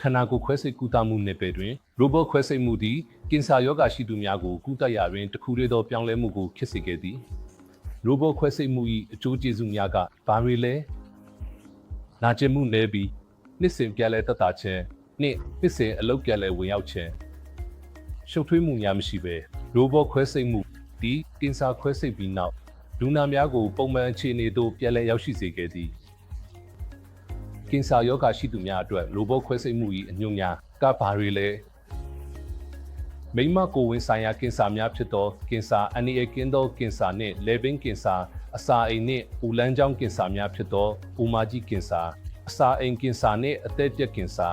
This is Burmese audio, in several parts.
ခန္ဓာကိုယ်ခွဲစိတ်ကုသမှုနယ်ပယ်တွင်ရိုဘတ်ခွဲစိတ်မှုသည်ကင်ဆာရောဂါရှိသူများကိုကုသရာတွင်တစ်ခုတည်းသောပြောင်းလဲမှုကိုဖြစ်စေခဲ့သည်ရိုဘတ်ခွဲစိတ်မှု၏အကျိုးကျေးဇူးများကဘာတွေလဲနာကျင်မှုနည်းပြီးနှစ်စဉ်ပြန်လဲတက်တာခြင်းနှင့်နှစ်စဉ်အလုပ်ပြန်လဲဝင်ရောက်ခြင်းရှုပ်ထွေးမှုများမရှိဘဲရိုဘတ်ခွဲစိတ်မှုဒီကင်ဆာခွဲစိတ်ပြီးနောက်လူနာများကိုပုံမှန်အခြေအနေသို့ပြန်လည်ရောက်ရှိစေခဲ့သည် ကင်ဆာရောဂါရှိသူများအတွက်ရိုဘတ်ခွဲစိတ်မှု၏အညွှန်းများကဘာတွေလဲမိမကိုယ်ဝင်ဆိုင်ရာကင်ဆာများဖြစ်သောကင်ဆာအန်နီအကင်းသောကင်ဆာနှင့်လေဘင်းကင်ဆာအစာအိမ်နှင့်ဦးလန်းချောင်းကင်ဆာများဖြစ်သောပူမာကြီးကင်ဆာအစာအိမ်ကင်ဆာနှင့်အသက်ပြက်ကင်ဆာ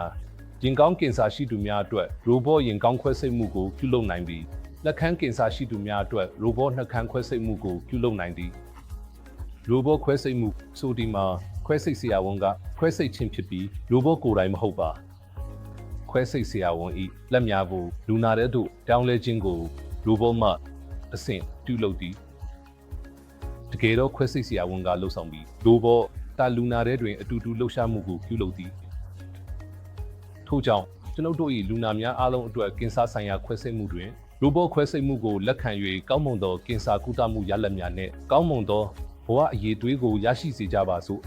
ရင်ကောင်းကင်ဆာရှိသူများအတွက်ရိုဘတ်ရင်ကောင်းခွဲစိတ်မှုကိုပြုလုပ်နိုင်ပြီးလက်ခန်းကင်ဆာရှိသူများအတွက်ရိုဘတ်နှာခမ်းခွဲစိတ်မှုကိုပြုလုပ်နိုင်သည်ရိုဘတ်ခွဲစိတ်မှုဆိုဒီမှာ ခွဲစိတ်ဆရာဝန်ကခွဲစိတ်ခြင်းဖြစ်ပြီးရိုဘတ်ကိုယ်တိုင်မဟုတ်ပါခွဲစိတ်ဆရာဝန်ဤလက်များကိုလူနာတဲ့တို့တောင်းလဲခြင်းကိုရိုဘတ်မှအဆင့်ပြုလုပ်သည်တကယ်တော့ခွဲစိတ်ဆရာဝန်ကလှုပ်ဆောင်ပြီးရိုဘတ်တာလူနာတဲ့တွင်အတူတူလှုပ်ရှားမှုကိုပြုလုပ်သည်ထို့ကြောင့်ကျွန်ုပ်တို့၏လူနာများအားလုံးအတွက်ကင်ဆာဆိုင်ရာခွဲစိတ်မှုတွင်ရိုဘတ်ခွဲစိတ်မှုကိုလက်ခံ၍ကောင်းမွန်သောကင်ဆာကုသမှုရလဒ်များနှင့်ကောင်းမွန်သောဘဝအရေးသွေးကိုရရှိစေကြပါစို့